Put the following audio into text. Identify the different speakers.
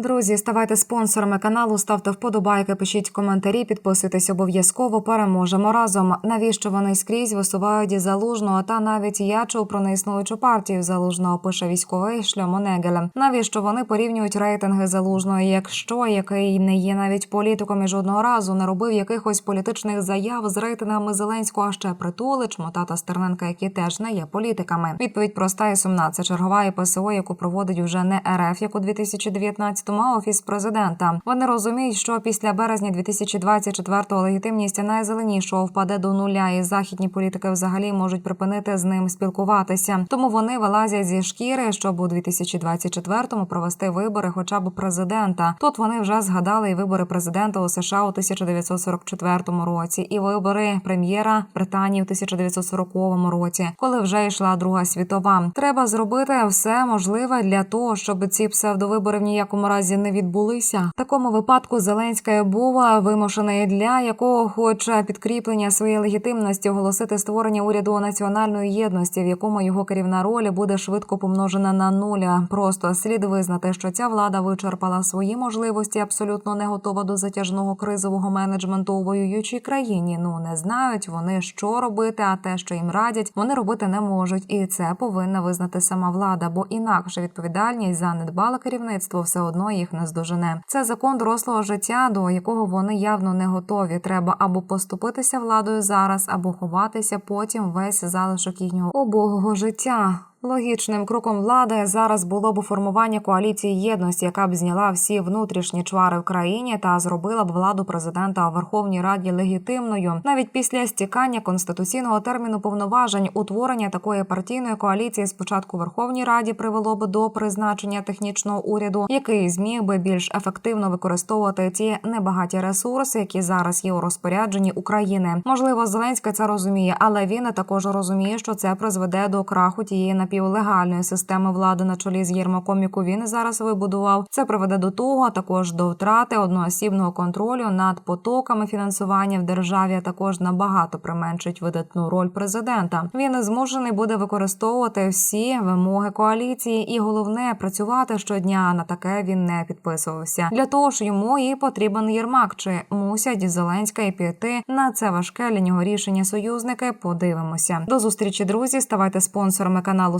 Speaker 1: Друзі, ставайте спонсорами каналу, ставте вподобайки, пишіть коментарі, підписуйтесь обов'язково. Переможемо разом. Навіщо вони скрізь висувають залужного? Та навіть я чув про неіснуючу партію залужного. Пише військовий шльомо Негель. Навіщо вони порівнюють рейтинги залужного? Якщо який не є навіть політиком і жодного разу не робив якихось політичних заяв з рейтингами Зеленського, а ще притулич, Мотата Стерненка, які теж не є політиками. Відповідь проста і сумна. Це чергова ЄПСО, яку проводить вже не РФ, як у 2019-му, а офіс президента. Вони розуміють, що після березня 2024-го легітимність найзеленішого впаде до нуля, і західні політики взагалі можуть припинити з ним спілкуватися. Тому вони вилазять зі шкіри, щоб у 2024-му провести вибори, хоча б президента. Тут вони вже згадали і вибори президента у США у 1944 році, і вибори прем'єра Британії у 1940 році, коли вже йшла Друга світова. Треба зробити все можливе для того, щоб ці псевдовибори в ніякому разі не відбулися. В такому випадку Зеленська був вимушений для якого хоче підкріплення своєї легітимності оголосити створення уряду національної єдності, в якому його керівна роль буде швидко помножена на нуля. Просто слід визнати, що ця влада вичерпала свої можливості, абсолютно не готова до затяжного кризового менеджменту у воюючій країні. Ну не знають вони, що робити, а те, що їм радять, вони робити не можуть, і це повинна визнати сама влада, бо інакше відповідальність за недбале керівництво все одно їх не здожене. Це закон дорослого життя, до якого вони явно не готові. Треба або поступитися владою зараз, або ховатися потім весь залишок їхнього убогого життя. Логічним кроком влади зараз було б формування коаліції єдності, яка б зняла всі внутрішні чвари в країні та зробила б владу президента у Верховній Раді легітимною. Навіть після стікання конституційного терміну повноважень утворення такої партійної коаліції спочатку Верховній Раді привело б до призначення технічного уряду, який зміг би більш ефективно використовувати ті небагаті ресурси, які зараз є у розпорядженні України. Можливо, Зеленський це розуміє, але він також розуміє, що це призведе до краху тієї напівлегальної системи влади на чолі з Єрмаком, яку він зараз вибудував. Це приведе до того, а також до втрати одноосібного контролю над потоками фінансування в державі. а Також набагато применшить видатну роль президента. Він змушений буде використовувати всі вимоги коаліції, і головне працювати щодня. На таке він не підписувався. Для того ж йому і потрібен Єрмак. Чи мусять Зеленська і піти на це важке для нього рішення союзники? Подивимося. До зустрічі, друзі. Ставайте спонсорами каналу